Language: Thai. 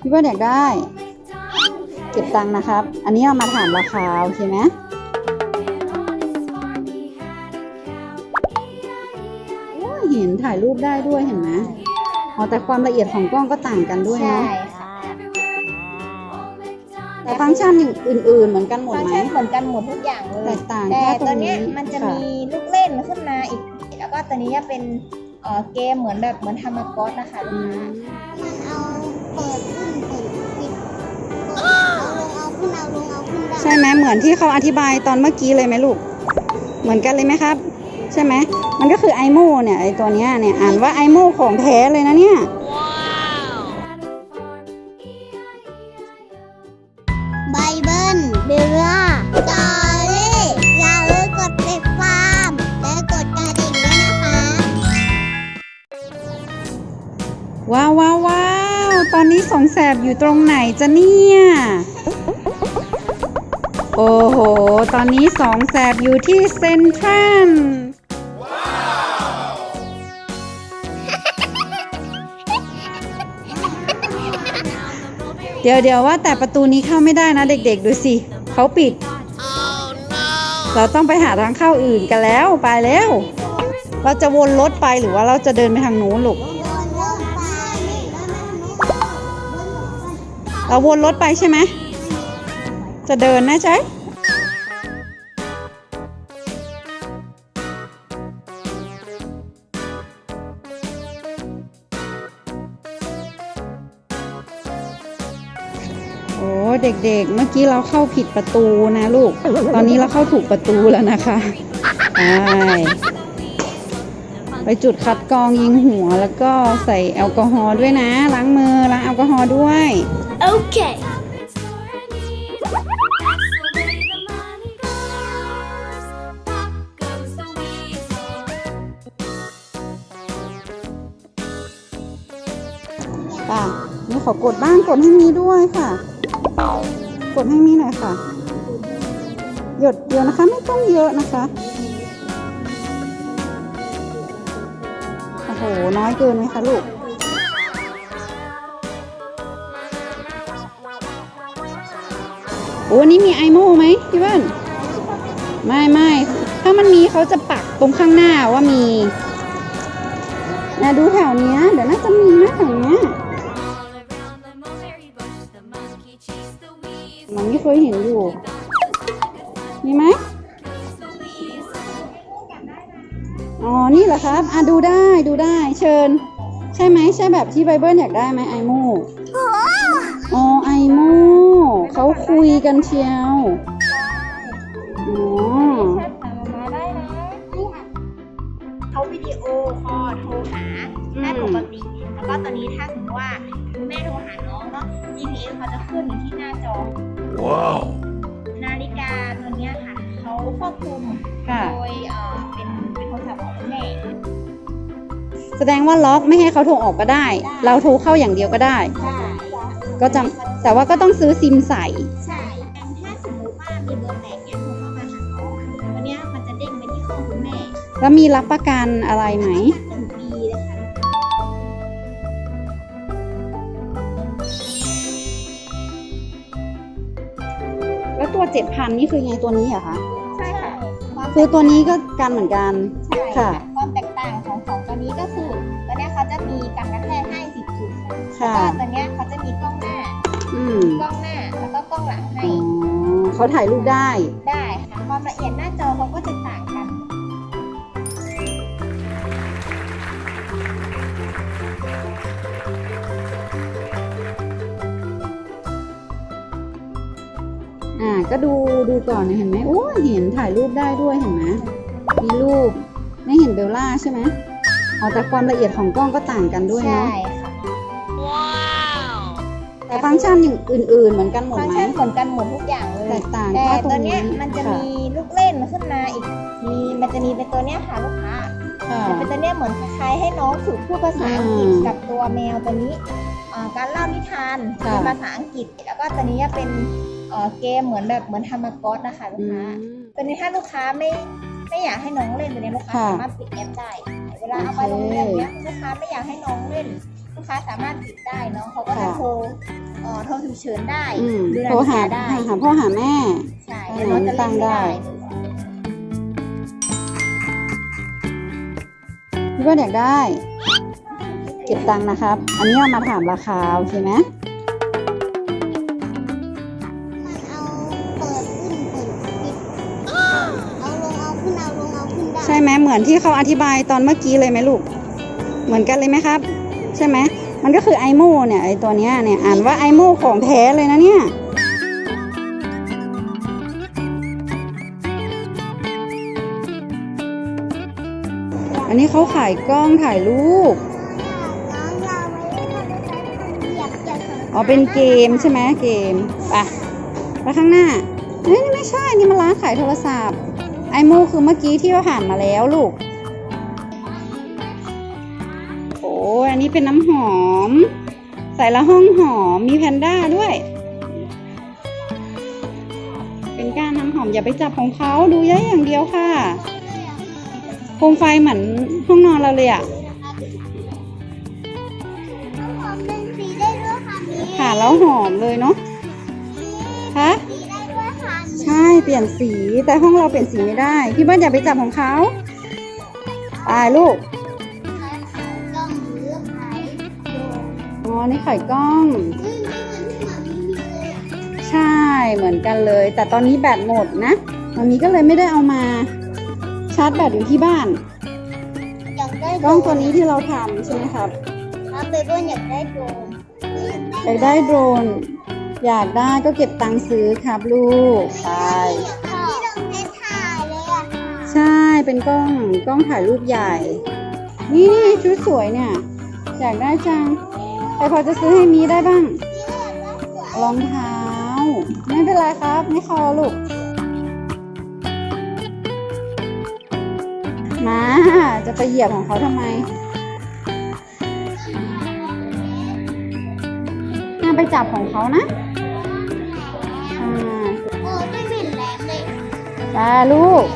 พี่เบิร์ดอยากได้ เก็บตังค์นะครับ อันนี้เรามาถามราคาโอเคไหมโอ้ยเห็นถ่ายรูปได้ด้วยเห็นไหมอ๋อแต่ความละเอียดของกล้องก็ต่างกันด้วยใช่เนาะค่ะแต่ฟังก์ชันอย่างอื่น ๆ เหมือนกันหมดฟังก์ไหม ชันเหมือนกันหมดทุกอย่างเลแตย กต่างแต่แค่ตรตัวงเนี้นี้ยมันจะค่มีลูกเล่นขึ้นมาอีก แล้วก็ตัวนี้จะเป็น เอ่อเกมเหมือนแบบเหมือนทามากอสนะคะลูอืกค้ามมันเอาเปิดขึ้นเปิดปิดเอาลงเอาขึ้นเอาลงเอาขึ้นได้ใช่ไหมเหมือนที่เขาอธิบายตอนเมื่อกี้เลยไหมลูก เหมือนกันเลยไหมครับ ใช่ไหมมันก็คือไอโมเนี่ยไอตัวเนี้ยเนี่ยอ่านว่าไอโมของแท้เลยนะเนี่ย ว้าวว้าวว้าวตอนนี้สองแสบอยู่ตรงไหนจะเนี่ย โอ้โห ตอนนี้สองแสบอยู่ที่เซ็นทรัลเดี๋ยวเดี๋ยวว่าแต่ประตูนี้เข้าไม่ได้นะเด็กๆ ดูสิเขาปิด เราต้องไปหาทางเข้าอื่นกันแล้วไปแล้ว เราจะวนรถไปหรือว่าเราจะเดินไปทางนู้นลูก เราวนรถไปใช่ไหม จะเดินนะใช่โอ้เด็กๆ เมื่อกี้เราเข้าผิดประตูนะลูก ตอนนี้เราเข้าถูกประตูแล้วนะคะ ไป ไปจุดคัดกรองยิงหัว แล้วก็ใส่แอลกอฮอล์ด้วยนะ ล้างมือล้างแอลกอฮอล์ด้วย Okay. Weasel. ป่ะนี่ขอกดบ้างกดให้มีด้วยค่ะ กดให้มีหน่อยค่ะ หยดเดียวนะคะ ไม่ต้องเยอะนะคะ หน้อยเกินไหมคะลูกโอ้นี่มีไอโม่ไหมพี่เบิ้ลไม่ไม่ถ้ามันมีเขาจะปักตรงข้างหน้าว่ามีนะดูแถวเนี้ยเดี๋ยวน่าจะมีนะแถวเนี้ยมันไม่เคยเห็นอยู่ มีไหม อ๋อ นี่เหรอครับ อะดูได้ดูได้เชิญ ใช่ไหมใช่แบบที่ไบเบิลอยากได้ไหมไอโมอ๋อไอโมเขาคุยกันเชียวอ๋อแชทหามาได้นะเขาวิดีโอคอลโทรหาได้ปกติ แล้วก็ตอนนี้ถ้าสมมติว่าคุณแม่โทรหาน้องเนาะ GPS เขาจะขึ้นอยู่ที่หน้าจอ Wow. นาฬิกาตัวเนี้ยค่ะเขาควบคุมค่ะโดยเอ่อเป็น แม่แสดงว่าล็อกไม่ให้เขาโทรออกก็ได้ เราโทรเข้าอย่างเดียวก็ได้ ใช่ก็จะแต่ว่าก็ต้องซื้อซิมใส่ ใช่ถ้าสมมติว่ามีเบอร์แปลกเนี่ยโทรเข้ามาหาน้องวันเนี้ยมันจะเด้งไปที่ห้องคุณแม่แล้วมีรับประกันอะไรไหม หนึ่งปีเลยค่ะ แล้วตัวเจ็ดพันนี่คือไงตัวนี้เหรอคะใช่ค่ะ คือตัวนี้ก็กันเหมือนกัน ใช่ค่ะ ความแตกต่างของสองตัวนี้ก็คือตัวเนี้ยเขาจะมีการกระแทกให้สิบจุดแล้วค่ะ ก็ตัวเนี้ยเขาจะมีกล้องหน้าอืมกล้องหน้าแล้วก็กล้องหลังให้ อ๋อเขาถ่ายรูปได้ ก็ดูดูก่อนเนี่ยเห็นไหมโอ้ยเห็นถ่ายรูปได้ด้วยเห็นไหมมีรูปไม่เห็นเบลล่าใช่ไหมอ๋อแต่ความละเอียดของกล้องก็ต่างกันด้วยใช่เนาะค่ะ Wow. แต่ฟังก์ชันอย่างอื่น ๆ เหมือนกันหมดฟังก์ไหมชันเหมือนกันหมดทุกอย่างเลแตยกต่างแต่แค่ตรตัวงเนี้นี้ยมันจะค่ะมีลูกเล่นขึ้นมาอีกมีมันจะมีเป็นตัวเนี้ยค่ะลูกค้าค่ะจะเป็นตัวเนี้ยเหมือนคล้ายๆให้น้องฝึกพูดภาษาอังกฤษอืมกับตัวแมวตัวนี้อ่าการเล่านิทานค่ะเป็นภาษาอังกฤษ แล้วก็ตัวนี้จะเป็น เอ่อเกมเหมือนแบบเหมือนทามากอสนะคะลูกอืค้ามตัวนี้ถ้าลูกค้าไม่ไม่อยากให้น้องเล่นตัวนี้ลูกค้าค่ะสามารถปิดแอปได้ เวลาเอาไปโรงเรียนเนี้ยลูกค้าไม่อยากให้น้องเล่น ลูกค้าสามารถติดได้เนาะเขาก็จะค่ะโทรเอ่อโทรฉุกเฉินได้อืมดูโทรนาฬิหากาได้หาพ่อหาแม่ใช่อืมแต่น้องจะเล่นตั้งไม่ได้ได้พี่ว่าอยากได้ เก็บตังค์นะครับ อันนี้เอามาถามราคาโอเคไหม ได้ใช่ไหมเหมือนที่เขาอธิบายตอนเมื่อกี้เลยไหมลูก เหมือนกันเลยไหมครับ ใช่ไหมมันก็คือไอโมเนี่ยไอตัวเนี้ยเนี่ยอ่านว่าไอโมของแท้เลยนะเนี่ยอันนี้เขาขายกล้องถ่ายรูปน้องเราไม่ได้ทำได้ใช้คนเหยียบเหยียบอ๋อเป็นเกมใช่ไหมเกมไปไปข้างหน้าเอ้ยนี่ไม่ใช่ นี่มันร้านขายโทรศัพท์ ไอโมคือเมื่อกี้ที่เราผ่านมาแล้วลูก โอ้ยอันนี้เป็นน้ำหอม ใส่ละห้องหอม มีแพนด้าด้วย เป็นก้านน้ำหอมอย่าไปจับของเขาดูย้ายอย่างเดียวค่ะ โคมไฟเหมือนห้องนอนเราเลยอะน้องหอมเป็นสีได้ด้วยค่ะมีค่ะแล้วหอมเลยเนาะคะ ใช่เปลี่ยนสีแต่ห้องเราเปลี่ยนสีไม่ได้ พี่เบิ้ลอย่าไปจับของเขาตายลูกขายกล้องหรือขายโดมอ๋อนี่ไข่กล้องนี่ไม่เหมือนที่หมามีมีเลยอะใช่เหมือนกันเลย แต่ตอนนี้แบตหมดนะมามีก็เลยไม่ได้เอามาชาร์จแบตอยู่ที่บ้านอยากได้กล้องตัวนี้ที่เราทำใช่ไหมครับครับเบเบิ้ลอยากได้โดมอยากได้โดรน อยากได้ก็เก็บตังค์ซื้อครับลูกใช่ที่ลงเพชรถ่ายเลยอะค่ะใช่เป็นกล้องกล้องถ่ายรูปใหญ่ นี่นี่ชุดสวยเนี่ย อยากได้จังใครพอจะซื้อให้มีได้บ้างรองเท้า ไม่เป็นไรครับ ไม่คอลูก มาจะไปเหยียบของเขาทำไมห้ามไปจับของเขานะ จ้าโอ้ไม่ลูก